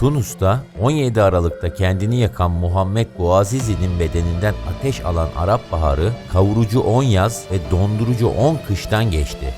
Tunus'ta 17 Aralık'ta kendini yakan Muhammed Bouazizi'nin bedeninden ateş alan Arap Baharı kavurucu 10 yaz ve dondurucu 10 kıştan geçti.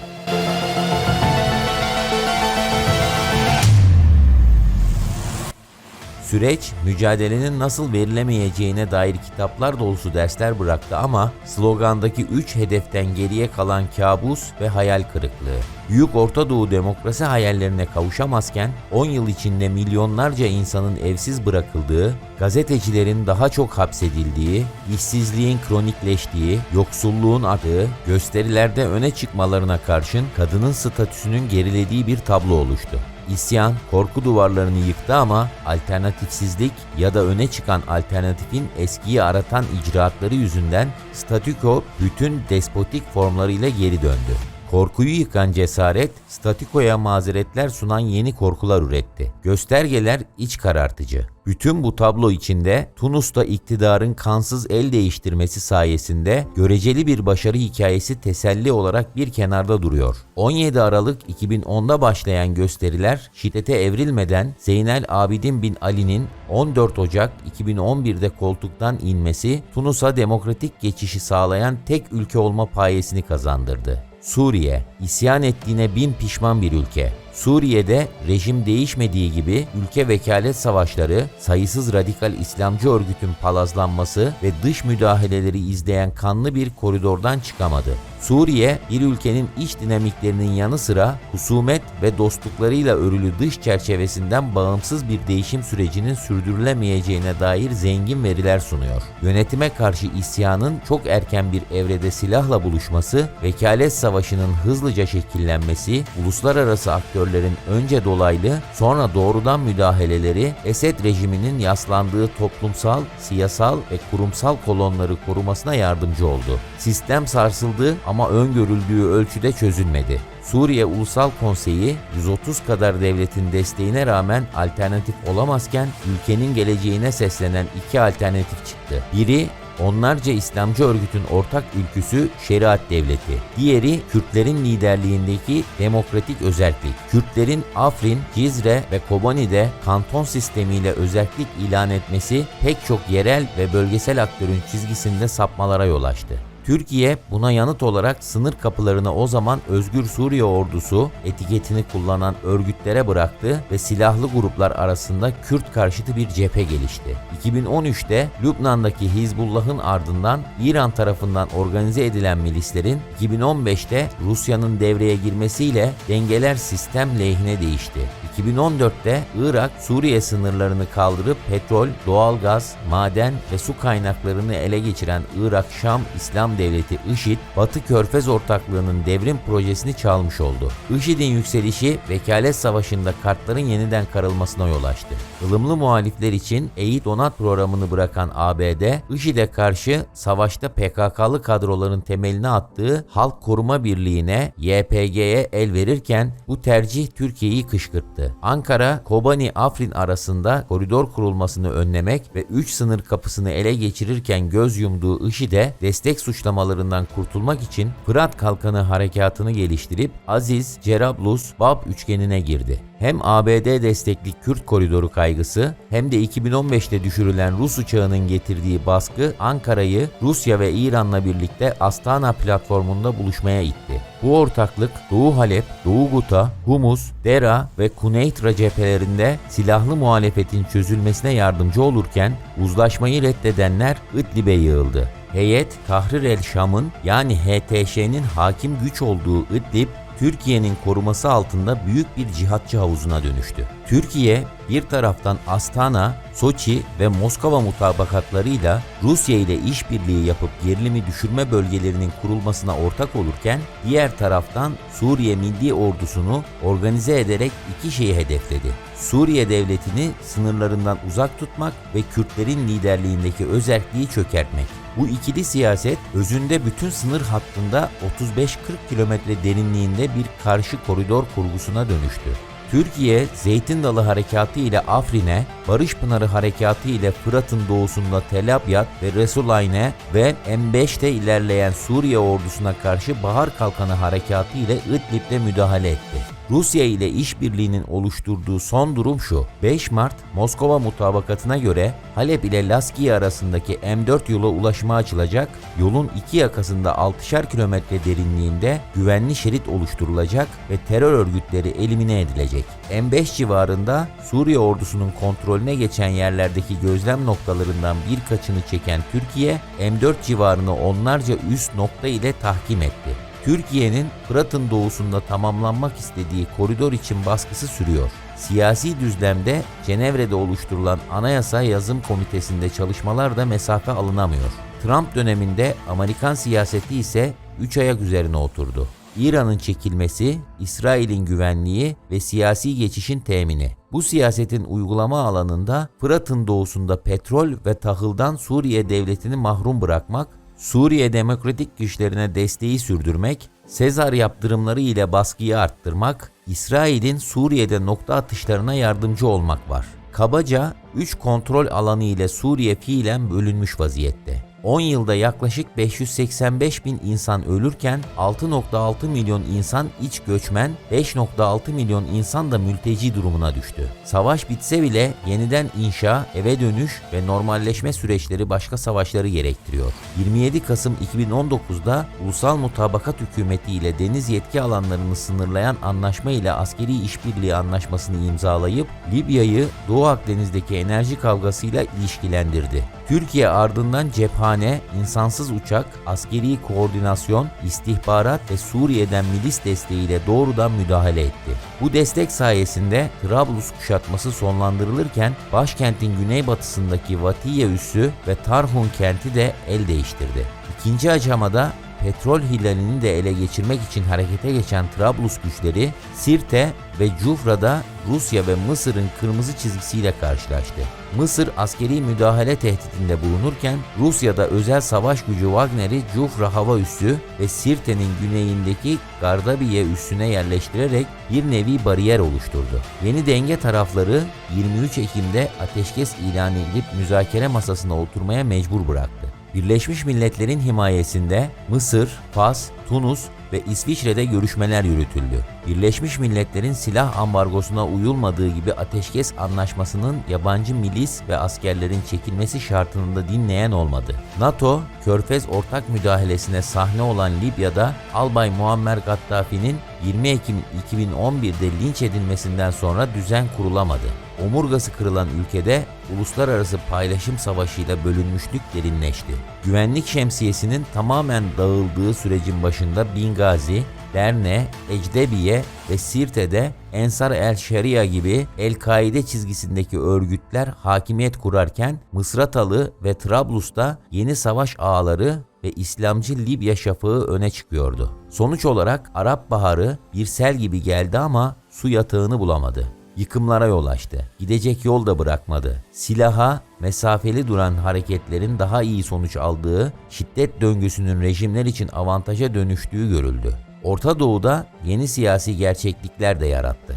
Süreç, mücadelenin nasıl verilemeyeceğine dair kitaplar dolusu dersler bıraktı ama slogandaki 3 hedeften geriye kalan kabus ve hayal kırıklığı. Büyük Orta Doğu demokrasi hayallerine kavuşamazken 10 yıl içinde milyonlarca insanın evsiz bırakıldığı, gazetecilerin daha çok hapsedildiği, işsizliğin kronikleştiği, yoksulluğun arttığı, gösterilerde öne çıkmalarına karşın kadının statüsünün gerilediği bir tablo oluştu. İsyan korku duvarlarını yıktı ama alternatifsizlik ya da öne çıkan alternatifin eskiyi aratan icraatları yüzünden statüko bütün despotik formlarıyla geri döndü. Korkuyu yıkan cesaret, statikoya mazeretler sunan yeni korkular üretti. Göstergeler iç karartıcı. Bütün bu tablo içinde Tunus'ta iktidarın kansız el değiştirmesi sayesinde göreceli bir başarı hikayesi teselli olarak bir kenarda duruyor. 17 Aralık 2010'da başlayan gösteriler şiddete evrilmeden Zeynel Abidin bin Ali'nin 14 Ocak 2011'de koltuktan inmesi Tunus'a demokratik geçişi sağlayan tek ülke olma payesini kazandırdı. Suriye, isyan ettiğine bin pişman bir ülke. Suriye'de rejim değişmediği gibi ülke vekalet savaşları, sayısız radikal İslamcı örgütün palazlanması ve dış müdahaleleri izleyen kanlı bir koridordan çıkamadı. Suriye, bir ülkenin iç dinamiklerinin yanı sıra husumet ve dostluklarıyla örülü dış çerçevesinden bağımsız bir değişim sürecinin sürdürülemeyeceğine dair zengin veriler sunuyor. Yönetime karşı isyanın çok erken bir evrede silahla buluşması, vekalet savaşının hızlıca şekillenmesi, uluslararası aktörlerin önce dolaylı sonra doğrudan müdahaleleri Esed rejiminin yaslandığı toplumsal, siyasal ve kurumsal kolonları korumasına yardımcı oldu. Sistem sarsıldı ama öngörüldüğü ölçüde çözülmedi. Suriye Ulusal Konseyi 130 kadar devletin desteğine rağmen alternatif olamazken ülkenin geleceğine seslenen iki alternatif çıktı. Biri onlarca İslamcı örgütün ortak ülküsü şeriat devleti. Diğeri Kürtlerin liderliğindeki demokratik özellik. Kürtlerin Afrin, Cizre ve Kobani'de kanton sistemiyle özellik ilan etmesi pek çok yerel ve bölgesel aktörün çizgisinde sapmalara yol açtı. Türkiye buna yanıt olarak sınır kapılarını o zaman Özgür Suriye Ordusu etiketini kullanan örgütlere bıraktı ve silahlı gruplar arasında Kürt karşıtı bir cephe gelişti. 2013'te Lübnan'daki Hizbullah'ın ardından İran tarafından organize edilen milislerin 2015'te Rusya'nın devreye girmesiyle dengeler sistem lehine değişti. 2014'te Irak Suriye sınırlarını kaldırıp petrol, doğalgaz, maden ve su kaynaklarını ele geçiren Irak-Şam İslam Devleti IŞİD, Batı Körfez ortaklığının devrim projesini çalmış oldu. IŞİD'in yükselişi vekalet savaşında kartların yeniden karılmasına yol açtı. Ilımlı muhalifler için Eğit Donat programını bırakan ABD, IŞİD'e karşı savaşta PKK'lı kadroların temelini attığı Halk Koruma Birliği'ne YPG'ye el verirken bu tercih Türkiye'yi kışkırttı. Ankara, Kobani-Afrin arasında koridor kurulmasını önlemek ve 3 sınır kapısını ele geçirirken göz yumduğu IŞİD'e destek suçlamalarından kurtulmak için Fırat Kalkanı harekatını geliştirip Aziz, Cerablus, Bab üçgenine girdi. Hem ABD destekli Kürt koridoru kaygısı hem de 2015'te düşürülen Rus uçağının getirdiği baskı Ankara'yı Rusya ve İran'la birlikte Astana platformunda buluşmaya itti. Bu ortaklık Doğu Halep, Doğu Guta, Humus, Dera ve Kuneytra cephelerinde silahlı muhalefetin çözülmesine yardımcı olurken uzlaşmayı reddedenler İdlib'e yığıldı. Heyet Tahrir el Şam'ın yani HTŞ'nin hakim güç olduğu İdlib, Türkiye'nin koruması altında büyük bir cihatçı havuzuna dönüştü. Türkiye bir taraftan Astana, Soçi ve Moskova mutabakatlarıyla Rusya ile işbirliği yapıp gerilimi düşürme bölgelerinin kurulmasına ortak olurken diğer taraftan Suriye Milli Ordusunu organize ederek iki şeyi hedefledi. Suriye devletini sınırlarından uzak tutmak ve Kürtlerin liderliğindeki özerkliği çökertmek. Bu ikili siyaset özünde bütün sınır hattında 35-40 kilometre derinliğinde bir karşı koridor kurgusuna dönüştü. Türkiye, Zeytin Dalı Harekatı ile Afrin'e, Barış Pınarı Harekatı ile Fırat'ın doğusunda Tel Abyad ve Resulayn'e ve M5'te ilerleyen Suriye ordusuna karşı Bahar Kalkanı Harekatı ile İdlib'de müdahale etti. Rusya ile işbirliğinin oluşturduğu son durum şu. 5 Mart Moskova mutabakatına göre Halep ile Laskiye arasındaki M4 yola ulaşıma açılacak, yolun iki yakasında 6'şer kilometre derinliğinde güvenli şerit oluşturulacak ve terör örgütleri elimine edilecek. M5 civarında Suriye ordusunun kontrolüne geçen yerlerdeki gözlem noktalarından birkaçını çeken Türkiye, M4 civarını onlarca üst nokta ile tahkim etti. Türkiye'nin Fırat'ın doğusunda tamamlanmak istediği koridor için baskısı sürüyor. Siyasi düzlemde Cenevre'de oluşturulan Anayasa Yazım Komitesi'nde çalışmalar da mesafe alınamıyor. Trump döneminde Amerikan siyaseti ise 3 ayak üzerine oturdu. İran'ın çekilmesi, İsrail'in güvenliği ve siyasi geçişin temini. Bu siyasetin uygulama alanında Fırat'ın doğusunda petrol ve tahıldan Suriye devletini mahrum bırakmak, Suriye demokratik güçlerine desteği sürdürmek, Sezar yaptırımları ile baskıyı arttırmak, İsrail'in Suriye'de nokta atışlarına yardımcı olmak var. Kabaca 3 kontrol alanı ile Suriye fiilen bölünmüş vaziyette. 10 yılda yaklaşık 585 bin insan ölürken 6.6 milyon insan iç göçmen, 5.6 milyon insan da mülteci durumuna düştü. Savaş bitse bile yeniden inşa, eve dönüş ve normalleşme süreçleri başka savaşları gerektiriyor. 27 Kasım 2019'da Ulusal Mutabakat Hükümeti ile deniz yetki alanlarını sınırlayan anlaşma ile askeri işbirliği anlaşmasını imzalayıp Libya'yı Doğu Akdeniz'deki enerji kavgasıyla ilişkilendirdi. Türkiye ardından cephane, insansız uçak, askeri koordinasyon, istihbarat ve Suriye'den milis desteğiyle doğrudan müdahale etti. Bu destek sayesinde Trablus kuşatması sonlandırılırken başkentin güneybatısındaki Vatiye üssü ve Tarhun kenti de el değiştirdi. İkinci aşamada petrol hilalini de ele geçirmek için harekete geçen Trablus güçleri Sirte ve Cufra'da Rusya ve Mısır'ın kırmızı çizgisiyle karşılaştı. Mısır askeri müdahale tehditinde bulunurken Rusya'da özel savaş gücü Wagner'i Cufra hava üssü ve Sirte'nin güneyindeki Gardabiye üssüne yerleştirerek bir nevi bariyer oluşturdu. Yeni denge tarafları 23 Ekim'de ateşkes ilan edilip müzakere masasına oturmaya mecbur bıraktı. Birleşmiş Milletler'in himayesinde Mısır, Fas, Tunus ve İsviçre'de görüşmeler yürütüldü. Birleşmiş Milletler'in silah ambargosuna uyulmadığı gibi ateşkes anlaşmasının yabancı milis ve askerlerin çekilmesi şartını da dinleyen olmadı. NATO, Körfez ortak müdahalesine sahne olan Libya'da Albay Muammer Gaddafi'nin 20 Ekim 2011'de linç edilmesinden sonra düzen kurulamadı. Omurgası kırılan ülkede uluslararası paylaşım savaşıyla bölünmüşlük derinleşti. Güvenlik şemsiyesinin tamamen dağıldığı sürecin başında Bingazi, Derne, Ecdebiye ve Sirte'de Ensar el Şeria gibi El-Kaide çizgisindeki örgütler hakimiyet kurarken Mısratalı ve Trablus'ta yeni savaş ağları ve İslamcı Libya şafağı öne çıkıyordu. Sonuç olarak Arap Baharı bir sel gibi geldi ama su yatağını bulamadı. Yıkımlara yol açtı. Gidecek yol da bırakmadı. Silaha, mesafeli duran hareketlerin daha iyi sonuç aldığı, şiddet döngüsünün rejimler için avantaja dönüştüğü görüldü. Orta Doğu'da yeni siyasi gerçeklikler de yarattı.